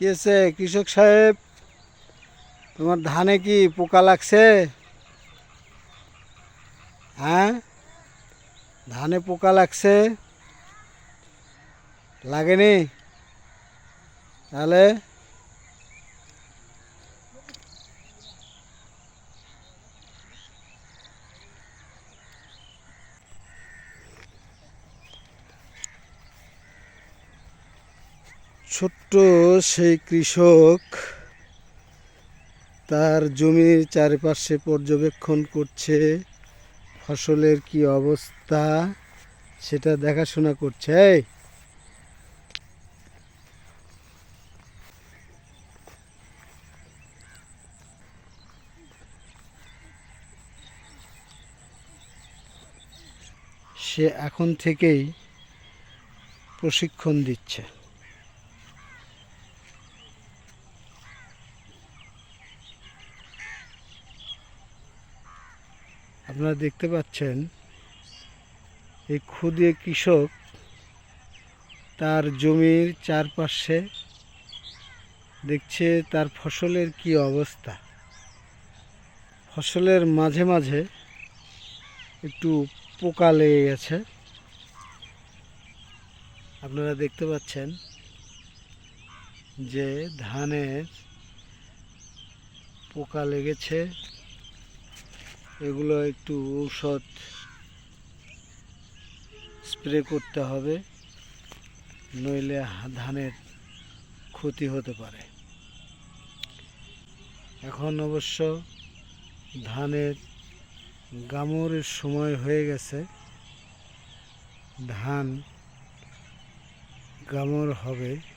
কি আছে কৃষক সাহেব, তোমার ধানে কি পোকা লাগছে? হ্যাঁ? ধানে পোকা লাগছে? লাগেনি? তাহলে ছোট্ট সেই কৃষক তার জমির চারিপাশে পর্যবেক্ষণ করছে, ফসলের কি অবস্থা সেটা দেখাশোনা করছে। সে এখন থেকেই প্রশিক্ষণ দিচ্ছে। আপনারা দেখতে পাচ্ছেন, এই ক্ষুদে কৃষক তার জমির চারপাশে দেখছে তার ফসলের কি অবস্থা। ফসলের মাঝে মাঝে একটু পোকা লেগে গেছে। আপনারা দেখতে পাচ্ছেন যে ধানের পোকা লেগেছে। এগুলো একটু ঔষধ স্প্রে করতে হবে, নইলে ধানের ক্ষতি হতে পারে। এখন অবশ্য ধানের গামরের সময় হয়ে গেছে। ধান গামর হবে।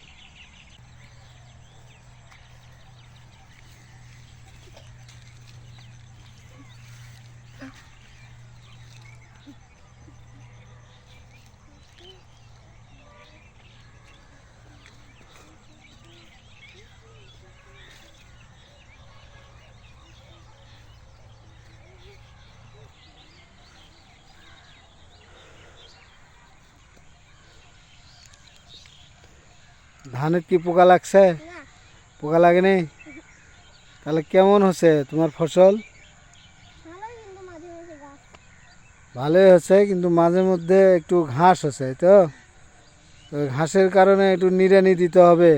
ধানের কি পোকা লাগছে? পোকা লাগেনি তাহলে কেমন হচ্ছে তোমার ফসল? ভালোই হচ্ছে কিন্তু মাঝে মধ্যে একটু ঘাস হচ্ছে তো? তো ঘাসের কারণে একটু নিড়ানি দিতে হবে।